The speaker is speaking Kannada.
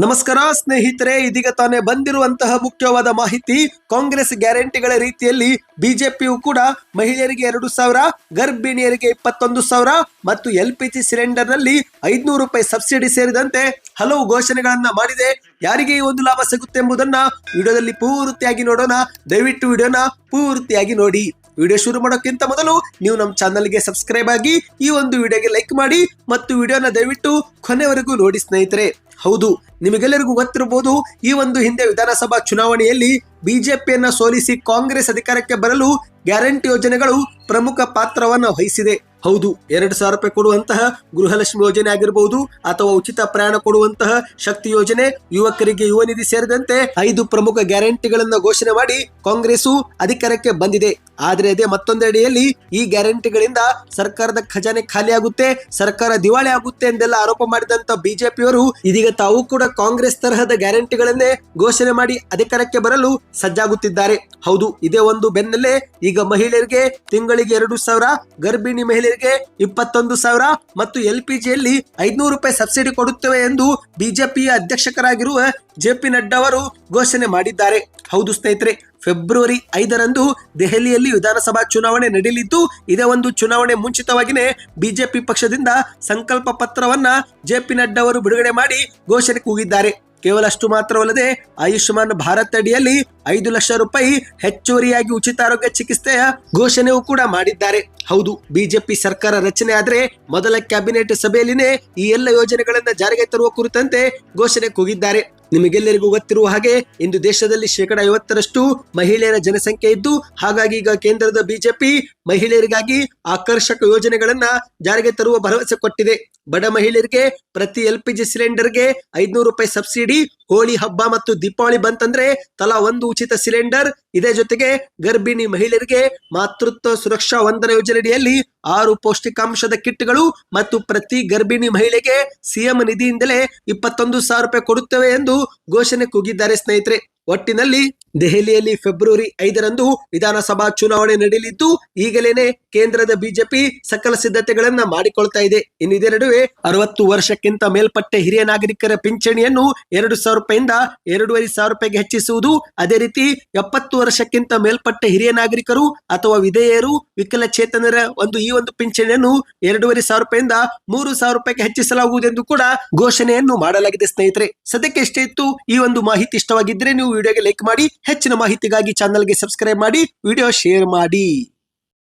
ನಮಸ್ಕಾರ ಸ್ನೇಹಿತರೆ, ಇದೀಗ ತಾನೇ ಬಂದಿರುವಂತಹ ಮುಖ್ಯವಾದ ಮಾಹಿತಿ, ಕಾಂಗ್ರೆಸ್ ಗ್ಯಾರಂಟಿಗಳ ರೀತಿಯಲ್ಲಿ ಬಿಜೆಪಿಯು ಕೂಡ ಮಹಿಳೆಯರಿಗೆ ಎರಡು ಸಾವಿರ, ಗರ್ಭಿಣಿಯರಿಗೆ ಇಪ್ಪತ್ತೊಂದು ಸಾವಿರ ಮತ್ತು ಎಲ್ ಪಿ ಜಿ ಸಿಲಿಂಡರ್ನಲ್ಲಿ ಐದ್ನೂರು ರೂಪಾಯಿ ಸಬ್ಸಿಡಿ ಸೇರಿದಂತೆ ಹಲವು ಘೋಷಣೆಗಳನ್ನ ಮಾಡಿದೆ. ಯಾರಿಗೆ ಈ ಒಂದು ಲಾಭ ಸಿಗುತ್ತೆ ಎಂಬುದನ್ನ ವಿಡಿಯೋದಲ್ಲಿ ಪೂರ್ತಿಯಾಗಿ ನೋಡೋಣ. ದಯವಿಟ್ಟು ವಿಡಿಯೋನ ಪೂರ್ತಿಯಾಗಿ ನೋಡಿ. ವಿಡಿಯೋ ಶುರು ಮಾಡೋಕ್ಕಿಂತ ಮೊದಲು ನೀವು ನಮ್ಮ ಚಾನಲ್ಗೆ ಸಬ್ಸ್ಕ್ರೈಬ್ ಆಗಿ ಈ ಒಂದು ವಿಡಿಯೋಗೆ ಲೈಕ್ ಮಾಡಿ ಮತ್ತು ವಿಡಿಯೋನ ದಯವಿಟ್ಟು ಕೊನೆವರೆಗೂ ನೋಡಿ ಸ್ನೇಹಿತರೆ. ಹೌದು, ನಿಮಗೆಲ್ಲರಿಗೂ ಗೊತ್ತಿರಬಹುದು, ಈ ಒಂದು ಹಿಂದೆ ವಿಧಾನಸಭಾ ಚುನಾವಣೆಯಲ್ಲಿ ಬಿಜೆಪಿಯನ್ನ ಸೋಲಿಸಿ ಕಾಂಗ್ರೆಸ್ ಅಧಿಕಾರಕ್ಕೆ ಬರಲು ಗ್ಯಾರಂಟಿ ಯೋಜನೆಗಳು ಪ್ರಮುಖ ಪಾತ್ರವನ್ನು ವಹಿಸಿದೆ. ಹೌದು, ಎರಡು ಸಾವಿರ ರೂಪಾಯಿ ಕೊಡುವಂತಹ ಗೃಹಲಕ್ಷ್ಮಿ ಯೋಜನೆ ಆಗಿರಬಹುದು ಅಥವಾ ಉಚಿತ ಪ್ರಯಾಣ ಕೊಡುವಂತಹ ಶಕ್ತಿ ಯೋಜನೆ, ಯುವಕರಿಗೆ ಯುವ ನಿಧಿ ಸೇರಿದಂತೆ ಐದು ಪ್ರಮುಖ ಗ್ಯಾರಂಟಿಗಳನ್ನು ಘೋಷಣೆ ಮಾಡಿ ಕಾಂಗ್ರೆಸ್ ಅಧಿಕಾರಕ್ಕೆ ಬಂದಿದೆ. ಆದ್ರೆ ಅದೇ ಮತ್ತೊಂದೆಡೆಯಲ್ಲಿ ಈ ಗ್ಯಾರಂಟಿಗಳಿಂದ ಸರ್ಕಾರದ ಖಜಾನೆ ಖಾಲಿ ಆಗುತ್ತೆ, ಸರ್ಕಾರ ದಿವಾಳಿ ಆಗುತ್ತೆ ಎಂದೆಲ್ಲ ಆರೋಪ ಮಾಡಿದಂತ ಬಿಜೆಪಿಯವರು, ಇದೀಗ ತಾವು ಕೂಡ ಕಾಂಗ್ರೆಸ್ ತರಹದ ಗ್ಯಾರಂಟಿಗಳನ್ನೇ ಘೋಷಣೆ ಮಾಡಿ ಅಧಿಕಾರಕ್ಕೆ ಬರಲು ಸಜ್ಜಾಗುತ್ತಿದ್ದಾರೆ. ಹೌದು, ಇದೇ ಒಂದು ಬೆನ್ನಲ್ಲೇ ಈಗ ಮಹಿಳೆಯರಿಗೆ ತಿಂಗಳಿಗೆ ಎರಡು ಸಾವಿರ, ಗರ್ಭಿಣಿ ಮಹಿಳೆಯರಿಗೆ ಇಪ್ಪತ್ತೊಂದು ಸಾವಿರ ಮತ್ತು ಎಲ್ ಪಿ ಜಿಯಲ್ಲಿ ಐದ್ನೂರು ರೂಪಾಯಿ ಸಬ್ಸಿಡಿ ಕೊಡುತ್ತೇವೆ ಎಂದು ಬಿಜೆಪಿಯ ಅಧ್ಯಕ್ಷಕರಾಗಿರುವ ಜೆ ಪಿ ನಡ್ಡಾ ಅವರು ಘೋಷಣೆ ಮಾಡಿದ್ದಾರೆ. ಹೌದು ಸ್ನೇಹಿತರೆ ಫೆಬ್ರವರಿ ಐದರಂದು ದೆಹಲಿಯಲ್ಲಿ ವಿಧಾನಸಭಾ ಚುನಾವಣೆ ನಡೆಯಲಿದ್ದು, ಇದೇ ಒಂದು ಚುನಾವಣೆ ಮುಂಚಿತವಾಗಿಯೇ ಬಿಜೆಪಿ ಪಕ್ಷದಿಂದ ಸಂಕಲ್ಪ ಪತ್ರವನ್ನ ಜೆ ಪಿ ನಡ್ಡಾ ಅವರು ಬಿಡುಗಡೆ ಮಾಡಿ ಘೋಷಣೆ ಕೂಗಿದ್ದಾರೆ. ಕೇವಲ ಅಷ್ಟು ಮಾತ್ರವಲ್ಲದೆ ಆಯುಷ್ಮಾನ್ ಭಾರತ್ ಅಡಿಯಲ್ಲಿ ಐದು ಲಕ್ಷ ರೂಪಾಯಿ ಹೆಚ್ಚುವರಿಯಾಗಿ ಉಚಿತ ಆರೋಗ್ಯ ಚಿಕಿತ್ಸೆಯ ಘೋಷಣೆಯೂ ಕೂಡ ಮಾಡಿದ್ದಾರೆ. ಹೌದು, ಬಿಜೆಪಿ ಸರ್ಕಾರ ರಚನೆ ಆದರೆ ಮೊದಲ ಕ್ಯಾಬಿನೆಟ್ ಸಭೆಯಲ್ಲಿನೇ ಈ ಎಲ್ಲ ಯೋಜನೆಗಳನ್ನು ಜಾರಿಗೆ ತರುವ ಕುರಿತಂತೆ ಘೋಷಣೆ ಕೂಗಿದ್ದಾರೆ. ನಿಮಗೆಲ್ಲರಿಗೂ ಗೊತ್ತಿರುವ ಹಾಗೆ ಇಂದು ದೇಶದಲ್ಲಿ ಶೇಕಡ ಐವತ್ತರಷ್ಟು ಮಹಿಳೆಯರ ಜನಸಂಖ್ಯೆ ಇದ್ದು, ಹಾಗಾಗಿ ಈಗ ಕೇಂದ್ರದ ಬಿಜೆಪಿ ಮಹಿಳೆಯರಿಗಾಗಿ ಆಕರ್ಷಕ ಯೋಜನೆಗಳನ್ನ ಜಾರಿಗೆ ತರುವ ಭರವಸೆ ಕೊಟ್ಟಿದೆ. ಬಡ ಮಹಿಳೆಯರಿಗೆ ಪ್ರತಿ ಎಲ್ ಪಿ ಜಿ ಸಿಲಿಂಡರ್ಗೆ ಐದ್ನೂರು ರೂಪಾಯಿ ಸಬ್ಸಿಡಿ, ಹೋಳಿ ಹಬ್ಬ ಮತ್ತು ದೀಪಾವಳಿ ಬಂತಂದ್ರೆ ತಲಾ ಒಂದು ಉಚಿತ ಸಿಲಿಂಡರ್. ಇದೇ ಜೊತೆಗೆ ಗರ್ಭಿಣಿ ಮಹಿಳೆಯರಿಗೆ ಮಾತೃತ್ವ ಸುರಕ್ಷಾ ವಂದನ ಯೋಜನೆಯಡಿಯಲ್ಲಿ ಆರು ಪೌಷ್ಟಿಕಾಂಶದ ಕಿಟ್ಗಳು ಮತ್ತು ಪ್ರತಿ ಗರ್ಭಿಣಿ ಮಹಿಳೆಗೆ ಸಿಎಂ ನಿಧಿಯಿಂದಲೇ ಇಪ್ಪತ್ತೊಂದು ಸಾವಿರ ರೂಪಾಯಿ ಕೊಡುತ್ತೇವೆ ಎಂದು ಘೋಷಣೆ ಕೂಗಿದ್ದಾರೆ ಸ್ನೇಹಿತರೆ. ಒಟ್ಟಿನಲ್ಲಿ ದೆಹಲಿಯಲ್ಲಿ ಫೆಬ್ರವರಿ ಐದರಂದು ವಿಧಾನಸಭಾ ಚುನಾವಣೆ ನಡೆಯಲಿದ್ದು, ಈಗಲೇನೆ ಕೇಂದ್ರದ ಬಿಜೆಪಿ ಸಕಲ ಸಿದ್ಧತೆಗಳನ್ನ ಮಾಡಿಕೊಳ್ತಾ ಇದೆ. ಇನ್ನು ಇದೇ ನಡುವೆ ಅರವತ್ತು ವರ್ಷಕ್ಕಿಂತ ಮೇಲ್ಪಟ್ಟ ಹಿರಿಯ ನಾಗರಿಕರ ಪಿಂಚಣಿಯನ್ನು ಎರಡು ಸಾವಿರ ರೂಪಾಯಿಂದ ಎರಡೂವರೆ ಸಾವಿರ ರೂಪಾಯಿಗೆ ಹೆಚ್ಚಿಸುವುದು, ಅದೇ ರೀತಿ ಎಪ್ಪತ್ತು ವರ್ಷಕ್ಕಿಂತ ಮೇಲ್ಪಟ್ಟ ಹಿರಿಯ ನಾಗರಿಕರು ಅಥವಾ ವಿಧೇಯರು, ವಿಕಲಚೇತನರ ಒಂದು ಈ ಒಂದು ಪಿಂಚಣಿಯನ್ನು ಎರಡೂವರೆ ಸಾವಿರ ರೂಪಾಯಿಂದ ಮೂರು ಸಾವಿರ ರೂಪಾಯಿಗೆ ಹೆಚ್ಚಿಸಲಾಗುವುದೆಂದು ಕೂಡ ಘೋಷಣೆಯನ್ನು ಮಾಡಲಾಗಿದೆ ಸ್ನೇಹಿತರೆ. ಸದ್ಯಕ್ಕೆ ಇಷ್ಟೇ ಇತ್ತು ಈ ಒಂದು ಮಾಹಿತಿ ಇಷ್ಟವಾಗಿದ್ದರೆ ನೀವು ವಿಡಿಯೋಗೆ ಲೈಕ್ ಮಾಡಿ ಹೆಚ್ಚಿನ ಮಾಹಿತಿಗಾಗಿ ಚಾನಲ್ಗೆ ಸಬ್ಸ್ಕ್ರೈಬ್ ಮಾಡಿ ವಿಡಿಯೋ ಶೇರ್ ಮಾಡಿ.